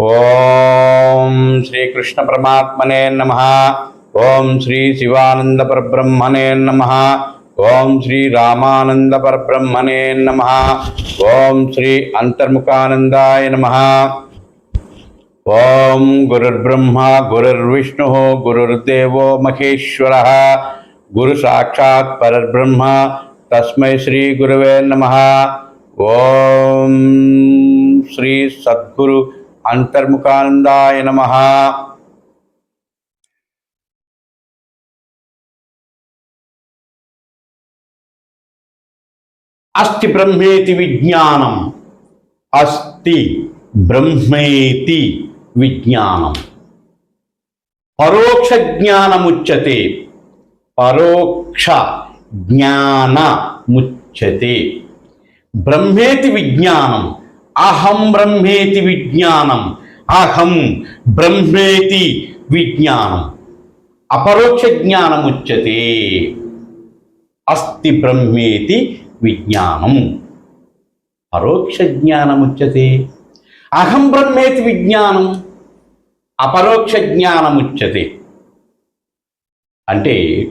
ఓం శ్రీకృష్ణ పరమాత్మనే నమ. ఓం శ్రీ శివానంద పరబ్రహ్మణే నమ. ఓం శ్రీ రామానంద పరబ్రహ్మణే నమ. ఓం శ్రీ అంతర్ముఖానందాయ నమ. ఓం గురుర్బ్రహ్మ గురుర్విష్ణు గురుర్దేవో మహేశ్వర. గురు సాక్షాత్ పరబ్రహ్మ తస్మై శ్రీ గురువే నమ. ఓం శ్రీ సద్గురు అంతర్ముఖానందాయ నమ. అస్తి బ్రహ్మేతి విజ్ఞానం. అస్తి బ్రహ్మేతి విజ్ఞానం. పరోక్ష జ్ఞానముచ్యతే. పరోక్ష జ్ఞానముచ్యతే. బ్రహ్మేతి విజ్ఞానం. అహం బ్రహ్మేతి విజ్ఞానం. అహం బ్రహ్మేతి విజ్ఞానం. అపరోక్ష జ్ఞానముచ్యతే అస్తి బ్రహ్మేతి విజ్ఞానం. పరోక్ష జ్ఞానముచ్యతే అహం బ్రహ్మేతి విజ్ఞానం. అపరోక్ష జ్ఞానముచ్యతే అంటే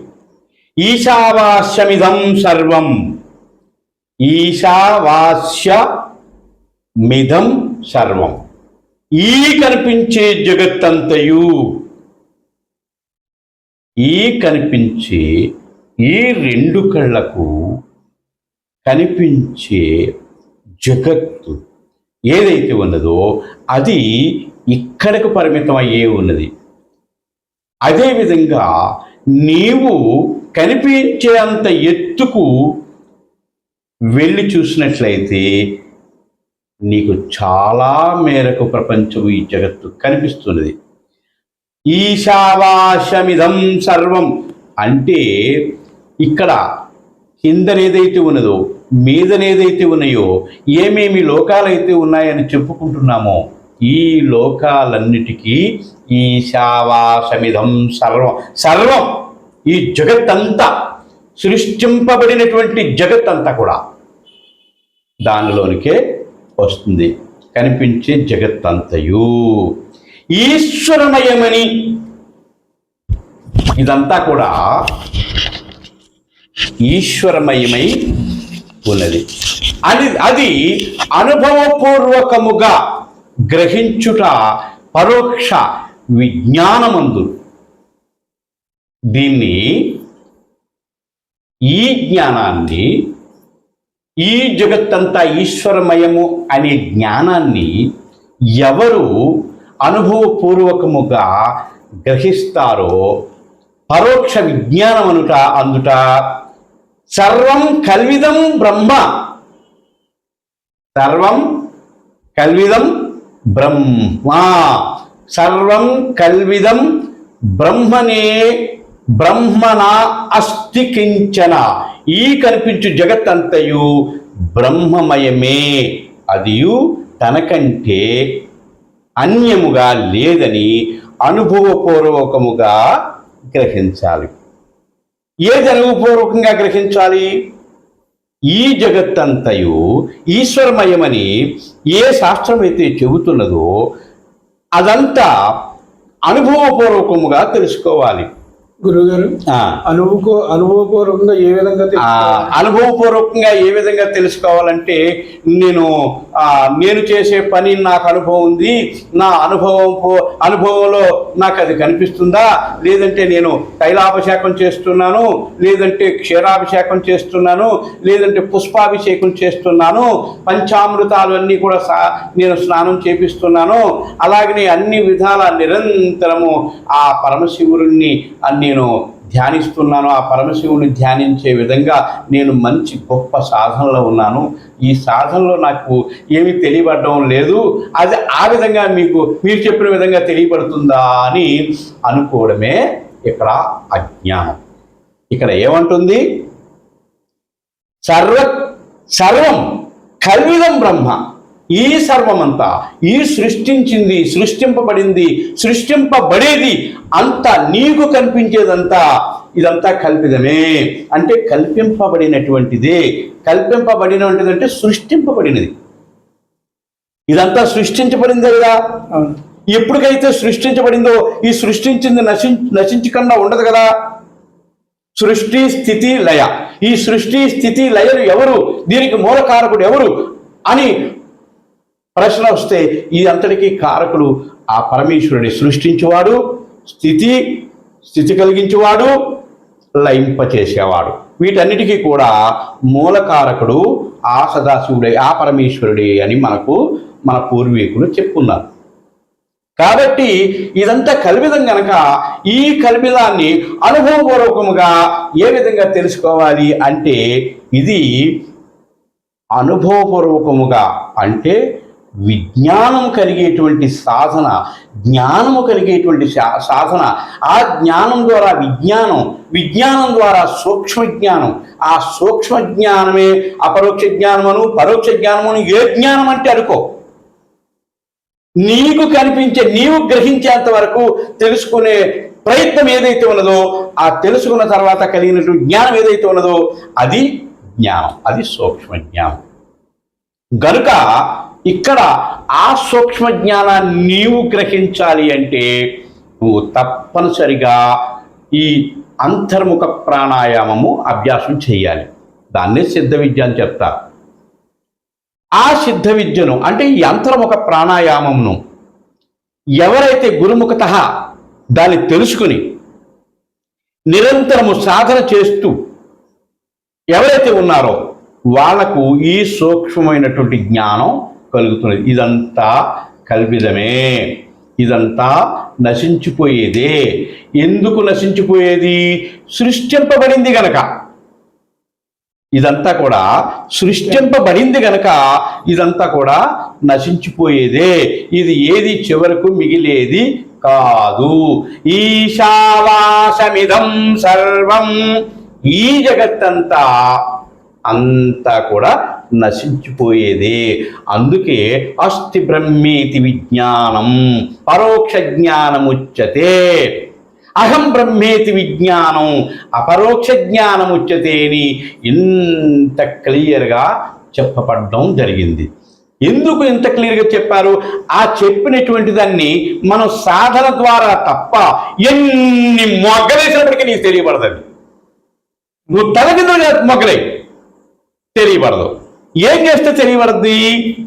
ఈశావాస్యమిదం సర్వం. ఈశావాస్య మిదం సర్వం ఈ కనిపించే జగత్తంతయు ఈ కనిపించే ఈ రెండు కళ్ళకు కనిపించే జగత్తు ఏదైతే ఉన్నదో అది ఇక్కడకు పరిమితం అయ్యే ఉన్నది అదేవిధంగా నీవు కనిపించే అంత ఎత్తుకు వెళ్ళి చూసినట్లయితే నీకు చాలా మేరకు ప్రపంచం ఈ జగత్తు కనిపిస్తున్నది. ఈశావాశమిదం సర్వం. అంటే ఇక్కడ కిందనేదైతే ఉన్నదో మీదనేదైతే ఉన్నాయో ఏమేమి లోకాలైతే ఉన్నాయని చెప్పుకుంటున్నామో ఈ లోకాలన్నిటికీ ఈశావాసమిదం సర్వం. సర్వం! ఈ జగత్తంతా సృష్టింపబడినటువంటి జగత్తంతా కూడా. దానిలోనికే వస్తుంది. కనిపించే జగత్తంతయు. ఈశ్వరమయమని. ఇదంతా కూడా ఈశ్వరమయమై ఉన్నది. అది అది అనుభవపూర్వకముగా గ్రహించుట పరోక్ష విజ్ఞానమందు. దీన్ని ఈ జ్ఞానాన్ని ఈ జగత్తంతా ఈశ్వరమయము అనే జ్ఞానాన్ని ఎవరు అనుభవపూర్వకముగా గ్రహిస్తారో పరోక్ష విజ్ఞానం అనుట అందుట సర్వం కల్విదం బ్రహ్మ. సర్వం కల్విదం బ్రహ్మ. సర్వం కల్విదం బ్రహ్మనే బ్రహ్మణ అస్థి కించన. ఈ కనిపించు జగత్తంతయు బ్రహ్మమయమే. అదియు తనకంటే అన్యముగా లేదని అనుభవపూర్వకముగా గ్రహించాలి. ఏది అనుభవపూర్వకంగా గ్రహించాలి? ఈ జగత్తంతయు ఈశ్వరమయమని ఏ శాస్త్రమైతే చెబుతున్నదో అదంతా అనుభవపూర్వకముగా తెలుసుకోవాలి. గురుగారు అనుభవ అనుభవపూర్వకంగా ఏ విధంగా? అనుభవపూర్వకంగా ఏ విధంగా తెలుసుకోవాలంటే నేను నేను చేసే పని నాకు అనుభవం ఉంది నా అనుభవం అనుభవంలో నాకు అది కనిపిస్తుందా? లేదంటే నేను తైలాభిషేకం చేస్తున్నాను లేదంటే క్షీరాభిషేకం చేస్తున్నాను లేదంటే పుష్పాభిషేకం చేస్తున్నాను పంచామృతాలు అన్నీ కూడా సా నేను స్నానం చేపిస్తున్నాను. అలాగనే అన్ని విధాల నిరంతరము ఆ పరమశివుడిని ఆ నేను ధ్యానిస్తున్నాను ఆ పరమశివుని ధ్యానించే విధంగా నేను మంచి గొప్ప సాధనలో ఉన్నాను. ఈ సాధనలో నాకు ఏమీ తెలియబడడం లేదు. అది ఆ విధంగా మీకు మీరు చెప్పిన విధంగా తెలియబడుతుందా అని అనుకోవడమే ఇక్కడ అజ్ఞానం. ఇక్కడ ఏమంటుంది? సర్వ సర్వం కల్విదం బ్రహ్మ. ఈ సర్వమంతా ఈ సృష్టించింది సృష్టింపబడింది సృష్టింపబడేది అంతా నీకు కనిపించేదంతా ఇదంతా కల్పితమే. అంటే కల్పింపబడినటువంటిదే. కల్పింపబడినటువంటిది అంటే సృష్టింపబడినది. ఇదంతా సృష్టించబడిందే కదా? అవును. ఎప్పటికైతే సృష్టించబడిందో ఈ సృష్టించింది నశి నశించకుండా ఉండదు కదా? సృష్టి స్థితి లయ. ఈ సృష్టి స్థితి లయలు ఎవరు? దీనికి మూలకారకుడు ఎవరు? అని ప్రశ్న వస్తే ఈ అంతటికీ కారకులు ఆ పరమేశ్వరుడి సృష్టించేవాడు స్థితి స్థితి కలిగించేవాడు లయింపచేసేవాడు. వీటన్నిటికీ కూడా మూలకారకుడు ఆ సదాశివుడే ఆ పరమేశ్వరుడే అని మనకు మన పూర్వీకులు చెప్పుకున్నారు కాబట్టి ఇదంతా కల్పితం గనక ఈ కల్పిదాన్ని అనుభవపూర్వకముగా ఏ విధంగా తెలుసుకోవాలి అంటే ఇది అనుభవపూర్వకముగా అంటే విజ్ఞానం కలిగేటువంటి సాధన జ్ఞానము కలిగేటువంటి సా- సాధన. ఆ జ్ఞానం ద్వారా విజ్ఞానం విజ్ఞానం ద్వారా సూక్ష్మ జ్ఞానం. ఆ సూక్ష్మ జ్ఞానమే అపరోక్ష జ్ఞానమను పరోక్ష జ్ఞానమను ఏ జ్ఞానం అంటే అనుకో. నీకు కనిపించే నీవు గ్రహించేంత వరకు తెలుసుకునే ప్రయత్నం ఏదైతే ఉన్నదో ఆ తెలుసుకున్న తర్వాత కలిగినటువంటి జ్ఞానం ఏదైతే ఉన్నదో అది జ్ఞానం అది సూక్ష్మ జ్ఞానం. గనుక ఇక్కడ ఆ సూక్ష్మ జ్ఞానాన్ని నీవు గ్రహించాలి అంటే నువ్వు తప్పనిసరిగా ఈ అంతర్ముఖ ప్రాణాయామము అభ్యాసం చేయాలి. దాన్నే సిద్ధ విద్య అని చెప్తారు ఆ సిద్ధ విద్యను అంటే ఈ అంతర్ముఖ ప్రాణాయామమును ఎవరైతే గురుముఖత దాన్ని తెలుసుకుని నిరంతరము సాధన చేస్తూ ఎవరైతే ఉన్నారో వాళ్ళకు ఈ సూక్ష్మమైనటువంటి జ్ఞానం కలుగుతున్నది ఇదంతా కల్పితమే. ఇదంతా నశించిపోయేదే. ఎందుకు నశించిపోయేది? సృష్టింపబడింది గనక. ఇదంతా కూడా సృష్టింపబడింది గనక ఇదంతా కూడా నశించిపోయేదే. ఇది ఏది? చివరకు మిగిలేది కాదు. ఈశావాసమిదం సర్వం. ఈ జగత్తంతా అంతా కూడా నశించిపోయేదే. అందుకే అస్థి బ్రహ్మేతి విజ్ఞానం పరోక్ష జ్ఞానముచ్యతే. అహం బ్రహ్మేతి విజ్ఞానం అపరోక్ష జ్ఞానముచ్యతే అని ఇంత క్లియర్గా చెప్పబడడం జరిగింది. ఎందుకు ఇంత క్లియర్గా చెప్పారు? ఆ చెప్పినటువంటి దాన్ని మనం సాధన ద్వారా తప్ప ఎన్ని మొగ్గలేసినప్పటికీ నీకు తెలియబడదండి. నువ్వు తలకిందులుగా మొగ్గలే. తెలియబడదు. ఏం చేస్తే తెలియబడద్ది?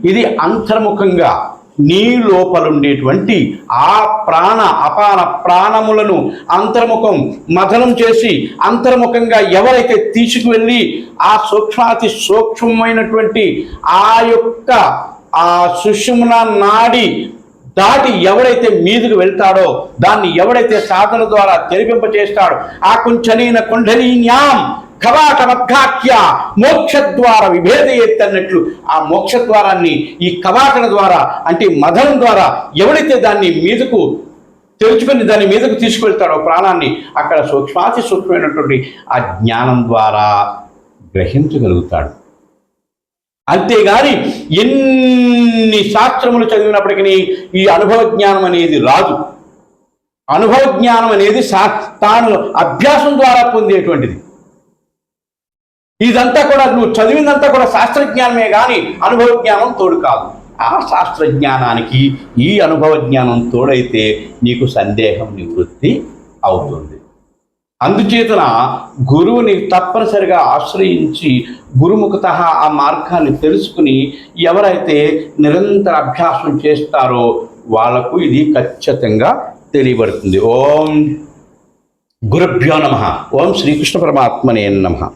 ఇది అంతర్ముఖంగా నీ లోపలుండేటువంటి ఆ ప్రాణ అపాన ప్రాణములను అంతర్ముఖం మథనం చేసి అంతర్ముఖంగా ఎవరైతే తీసుకువెళ్ళి ఆ సూక్ష్మాతి సూక్ష్మమైనటువంటి ఆ యొక్క ఆ సుషుమ్న నాడి దాటి ఎవడైతే మీదుకు వెళ్తాడో దాన్ని ఎవడైతే సాధన ద్వారా తెలిపింప చేస్తాడో ఆ కుంచనీన కుండలీన్యాం కవాటమద్ఘాట్య మోక్షద్వార విభేదయత్ అన్నట్లు. ఆ మోక్షద్వారాన్ని ఈ కవాటన ద్వారా అంటే మదనం ద్వారా ఎవడైతే దాన్ని మీదకు తెరుచుకొని దాని మీదకు తీసుకెళ్తాడో ప్రాణాన్ని అక్కడ సూక్ష్మాతి సూక్ష్మమైనటువంటి ఆ జ్ఞానం ద్వారా గ్రహించగలుగుతాడు. అంతేగాని ఎన్ని శాస్త్రములు చదివినప్పటికీ ఈ అనుభవ జ్ఞానం అనేది రాదు. అనుభవ జ్ఞానం అనేది సా తాను అభ్యాసం ద్వారా పొందేటువంటిది. ఇదంతా కూడా నువ్వు చదివిందంతా కూడా శాస్త్రజ్ఞానమే కానీ అనుభవ జ్ఞానం తోడు కాదు. ఆ శాస్త్రజ్ఞానానికి ఈ అనుభవ జ్ఞానం తోడైతే నీకు సందేహం నివృత్తి అవుతుంది. అందుచేతన గురువుని తప్పనిసరిగా ఆశ్రయించి గురుముఖత ఆ మార్గాన్ని తెలుసుకుని ఎవరైతే నిరంతర అభ్యాసం చేస్తారో వాళ్ళకు ఇది ఖచ్చితంగా తెలియబడుతుంది. ఓం గురుభ్యో నమ. ఓం శ్రీకృష్ణ పరమాత్మనే నమ.